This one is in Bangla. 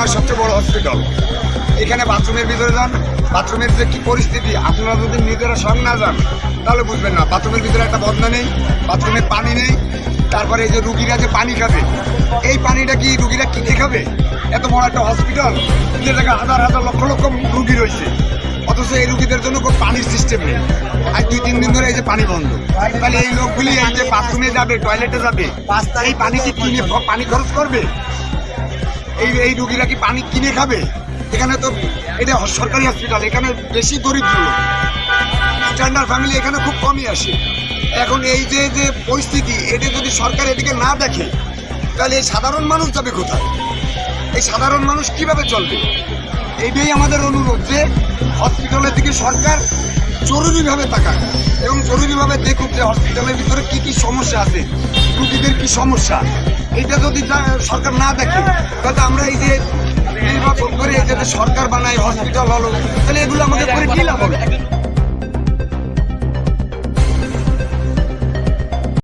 খুলনার সবচেয়ে বড় হসপিটাল এখানে বাথরুমের ভিতরে যান। বাথরুমের যে কি পরিস্থিতি? আপনারা যদি নিজেরা সং না যান, তাহলে বুঝবেন না। বাথরুমের ভিতরে একটা বদনা নেই বাথরুমে পানি নেই। তারপরে এই যে রুগীরা যে পানি খাবে, এই পানিটা কি রুগীরা কিনে খাবে? এত বড় একটা হসপিটাল যে জায়গায় হাজার হাজার লক্ষ লক্ষ রুগী রয়েছে। অথচ এই রুগীদের জন্য কোনো পানির সিস্টেম নেই। আর দুই, তিন দিন ধরে এই যে পানি বন্ধ। তাহলে এই লোকগুলি এই যে বাথরুমে যাবে টয়লেটে যাবে, এই পানি কি কিনে পানি খরচ করবে? এই এই রুগীরা কি পানি কিনে খাবে? এখানে তো এটা সরকারি হসপিটাল এখানে বেশি দরিদ্র লোক। স্ট্যান্ডার্ড ফ্যামিলি এখানে খুব কমই আসে। এখন এই যে যে পরিস্থিতি, এটা যদি সরকার এদিকে না দেখে, তাহলে এই সাধারণ মানুষ যাবে কোথায়? এই সাধারণ মানুষ কীভাবে চলবে? এইটাই আমাদের অনুরোধ যে হসপিটালের দিকে সরকার জরুরিভাবে তাকাক এবং জরুরিভাবে দেখুক যে হসপিটালের ভিতরে কি কি সমস্যা আছে, রুগীদের কি সমস্যা। এটা যদি সরকার না দেখে, তাহলে আমরা এই যে নির্বাচন করে এই সরকার বানায় হসপিটাল হলো, তাহলে এগুলো আমাদের করে কি লাভ হবে?